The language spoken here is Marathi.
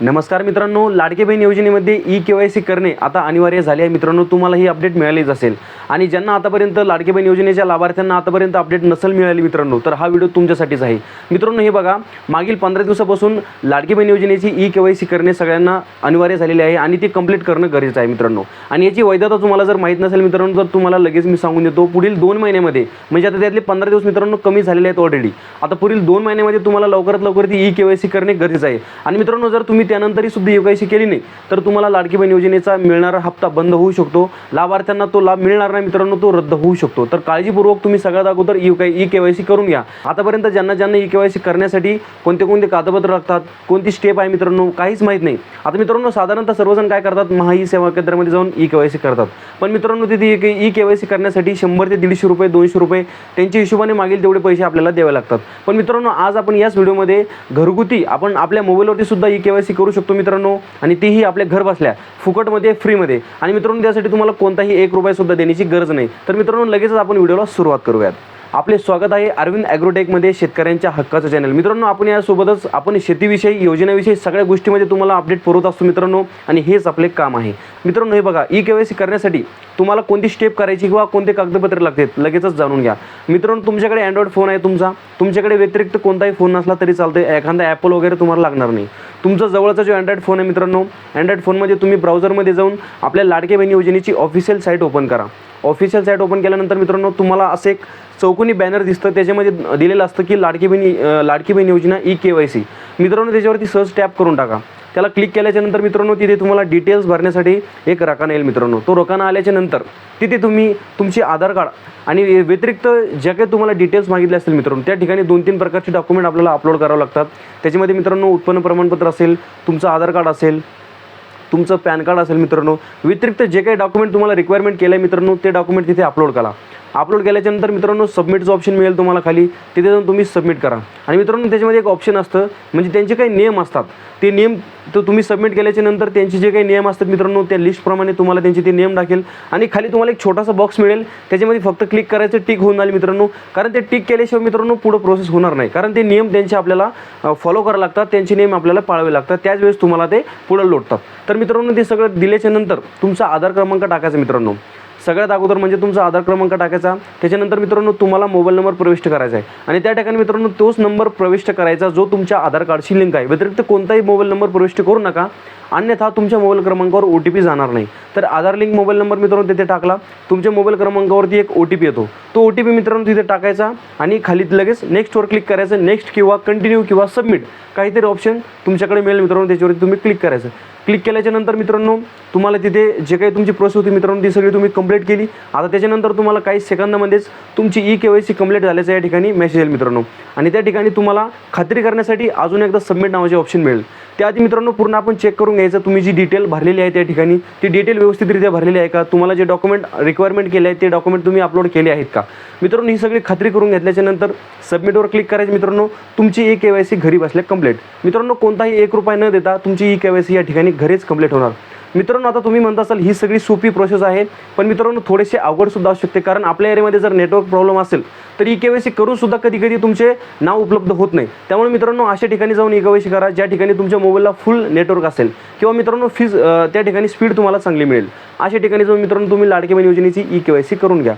नमस्कार मित्रांनो लाडके बहीण योजनेमध्ये ई के वाय सी करणे आता अनिवार्य झाले आहे. मित्रांनो तुम्हाला ही अपडेट मिळालीच असेल. आणि ज्यांना आतापर्यंत लाडके बहीण योजनेच्या लाभार्थ्यांना आतापर्यंत अपडेट नसेल मिळाली मित्रांनो तर हा व्हिडिओ तुमच्यासाठीच आहे. मित्रांनो हे बघा मागील पंधरा दिवसापासून लाडके बहीण योजनेची ई के वाय सी करणे सगळ्यांना अनिवार्य झालेले आहे आणि ते कंप्लीट करणं गरजेचं आहे मित्रांनो. आणि याची वैधता तुम्हाला जर माहीत नसेल मित्रांनो तर तुम्हाला लगेच मी सांगून देतो. पुढील दोन महिन्यामध्ये म्हणजे आता त्यातले पंधरा दिवस मित्रांनो कमी झालेले आहेत ऑलरेडी आता पुढील दोन महिन्यामध्ये तुम्हाला लवकरात लवकर ती ई के वाय सी करणे गरजेचं आहे. आणि मित्रांनो जर तुम्ही त्यानंतरही सुद्धा ई वाय सी केली नाही. तर तुम्हाला लाडकी बहीण योजनेचा मिळणारा हप्ता बंद होऊ शकतो. लाभार्थ्यांना तो लाभ मिळणार नाही मित्रांनो तो रद्द होऊ शकतो. तर काळजीपूर्वक तुम्ही सगळ्यात अगोदर E E K Y C करून घ्या. आतापर्यंत ज्यांना ज्यांना ई के वाय सी करण्यासाठी कोणते कोणते कागदपत्र लागतात कोणती स्टेप आहे मित्रांनो काहीच माहीत नाही. आता मित्रांनो साधारणतः सर्वजण काय करतात महा ई सेवा केंद्रामध्ये जाऊन ई के वाय सी करतात. पण मित्रांनो तिथे ई के वाय सी करण्यासाठी शंभर ते दीडशे रुपये दोनशे रुपये त्यांच्या हिशोबाने मागील तेवढे पैसे आपल्याला द्यावे लागतात. पण मित्रांनो आज आपण याच व्हिडिओमध्ये घरगुती आपण आपल्या मोबाईलवरती सुद्धा ई के वाय सी करू शकतो मित्रांनो. आणि तीही आपल्या घर बसल्या फुकटमध्ये फ्रीमध्ये. आणि मित्रांनो त्यासाठी तुम्हाला कोणताही एक रुपयासुद्धा देण्याची गरज नाही. तर मित्रांनो लगेचच आपण व्हिडिओला सुरुवात करूयात. आपले स्वागत आहे अरविंद ॲग्रोटेकमध्ये शेतकऱ्यांच्या हक्काचं चॅनल मित्रांनो आपण यासोबतच आपण शेतीविषयी योजनेविषयी सगळ्या गोष्टीमध्ये तुम्हाला अपडेट पुरवत असतो मित्रांनो आणि हेच आपले काम आहे. मित्रांनो हे बघा ई के वाय सी करण्यासाठी तुम्हाला कोणती स्टेप करायची किंवा कोणते कागदपत्रे लागतात लगेचच जाणून घ्या. मित्रांनो तुमच्याकडे अँड्रॉइड फोन आहे तुमचा. तुमच्याकडे व्यतिरिक्त कोणताही फोन नसला तरी चालतं एखादा ॲपल वगैरे तुम्हाला लागणार नाही. तुमचा जवळचा जो अँड्रॉइड फोन आहे मित्रांनो अँड्रॉइड फोनमध्ये तुम्ही ब्राउझरमध्ये जाऊन आपल्या लाडके बहिणी योजनेची ऑफिशियल साईट ओपन करा. ऑफिशियल साईट ओपन केल्यानंतर मित्रांनो तुम्हाला असं एक चौकोनी बॅनर दिसतं. त्याच्यामध्ये दिलेलं असतं की लाडकी बहीण लाडकी बहीण योजना ई के वाय सी. मित्रांनो त्याच्यावरती सहज टॅप करून टाका. त्याला क्लिक केल्याच्यानंतर मित्रांनो तिथे तुम्हाला डिटेल्स भरण्यासाठी एक रकाना येईल मित्रांनो. तो रकाना आल्याच्यानंतर तिथे तुम्ही तुमचे आधार कार्ड आणि व्यतिरिक्त ज्या काही तुम्हाला डिटेल्स मागितले असतील मित्रांनो त्या ठिकाणी दोन तीन प्रकारचे डॉक्युमेंट आपल्याला अपलोड करावं लागतात. त्याच्यामध्ये मित्रांनो उत्पन्न प्रमाणपत्र असेल तुमचं आधार कार्ड असेल तुमचं पॅन कार्ड असेल मित्रांनो व्यतिरिक्त जे काही डॉक्युमेंट तुम्हाला रिक्वायरमेंट केलं आहे मित्रांनो ते डॉक्युमेंट तिथे अपलोड करा. अपलोड केल्याच्यानंतर मित्रांनो सबमिटचं ऑप्शन मिळेल तुम्हाला खाली. तिथे जाऊन तुम्ही सबमिट करा. आणि मित्रांनो त्याच्यामध्ये एक ऑप्शन असतं म्हणजे त्यांचे काही नियम असतात. ते नियम तर तुम्ही सबमिट केल्याच्यानंतर त्यांचे जे काही नियम असतात मित्रांनो त्या लिस्टप्रमाणे तुम्हाला त्यांचे ते नियम टाकेल आणि खाली तुम्हाला एक छोटासा बॉक्स मिळेल. त्याच्यामध्ये फक्त क्लिक करायचं टिक होऊन आले मित्रांनो. कारण ते टिक केल्याशिवाय मित्रांनो पुढं प्रोसेस होणार नाही. कारण ते नियम त्यांचे आपल्याला फॉलो करावे लागतात. त्यांचे नियम आपल्याला पाळावे लागतात. त्याच वेळेस तुम्हाला ते पुढं लोटतात. तर मित्रांनो ते सगळं दिल्याच्या नंतर तुमचा आधार क्रमांक टाकायचा मित्रांनो. सगळ्यात अगोदर म्हणजे तुमचा आधार क्रमांक टाकायचा. त्याच्यानंतर मित्रांनो तुम्हाला मोबाईल नंबर प्रविष्ट करायचा आहे. आणि त्या ठिकाणी मित्रांनो तोच नंबर प्रविष्ट करायचा जो तुमच्या आधार कार्डशी लिंक आहे. व्यतिरिक्त कोणताही मोबाईल नंबर प्रविष्ट करू नका. अन्यथा तुमच्या मोबाईल क्रमांकावर ओ टी पी जाणार नाही. तर आधार लिंक मोबाईल नंबर मित्रांनो तिथे टाकला. तुमच्या मोबाईल क्रमांकावरती एक ओ टी पी येतो. तो ओ टी पी मित्रांनो तिथे टाकायचा आणि खाली लगेच नेक्स्टवर क्लिक करायचं. नेक्स्ट किंवा कंटिन्यू किंवा सबमिट काहीतरी ऑप्शन तुमच्याकडे मिळेल मित्रांनो त्याच्यावरती तुम्ही क्लिक करायचं. क्लिक केल्याच्यानंतर मित्रांनो तुम्हाला तिथे जे काही तुमची प्रोसेस होती मित्रांनो ती सगळी तुम्ही कंप्लीट केली. आता त्याच्यानंतर तुम्हाला काही सेकंदामध्येच तुमची E K Y C complete झाल्याचं या ठिकाणी मेसेज येईल मित्रांनो. आणि त्या ठिकाणी तुम्हाला खात्री करण्यासाठी अजून एकदा सबमिट नावाचे ऑप्शन मिळेल. त्याआधी मित्रांनो पूर्ण आपण चेक करून घ्यायचं. तुम्ही जी डिटेल भरलेली आहे त्या ठिकाणी ती डिटेल व्यवस्थितरित्या भरलेली आहे का? तुम्हाला जे डॉक्युमेंट रिक्वायरमेंट केले आहेत ते डॉक्युमेंट तुम्ही अपलोड केले आहेत का? मित्रांनो ही सगळी खात्री करून घेतल्याच्या नंतर सबमिटवर क्लिक करायचं मित्रांनो तुमची ई के वाय सी घरी बसल्या कंप्लीट मित्रांनो कोणताही एक रुपया न देता तुमची ई के वाय सी या ठिकाणी घरीच कंप्लीट होणार. मित्रांनो आता तुम्ही म्हणता असाल ही सगळी सोपी प्रोसेस आहे. पण मित्रांनो थोडेसे अवघडसुद्धा असू शकते. कारण आपल्या एरियामध्ये जर नेटवर्क प्रॉब्लेम असेल तर ई के वाय सी करूनसुद्धा कधी कधी तुमचे नाव उपलब्ध होत नाही. त्यामुळे मित्रांनो अशा ठिकाणी जाऊन ई के वाय सी करा ज्या ठिकाणी तुमच्या मोबाईलला फुल नेटवर्क असेल. किंवा मित्रांनो फीज त्या ठिकाणी स्पीड तुम्हाला चांगली मिळेल. अशा ठिकाणी जाऊन मित्रांनो तुम्ही लाडके योजनेची ई के वाय सी करून घ्या.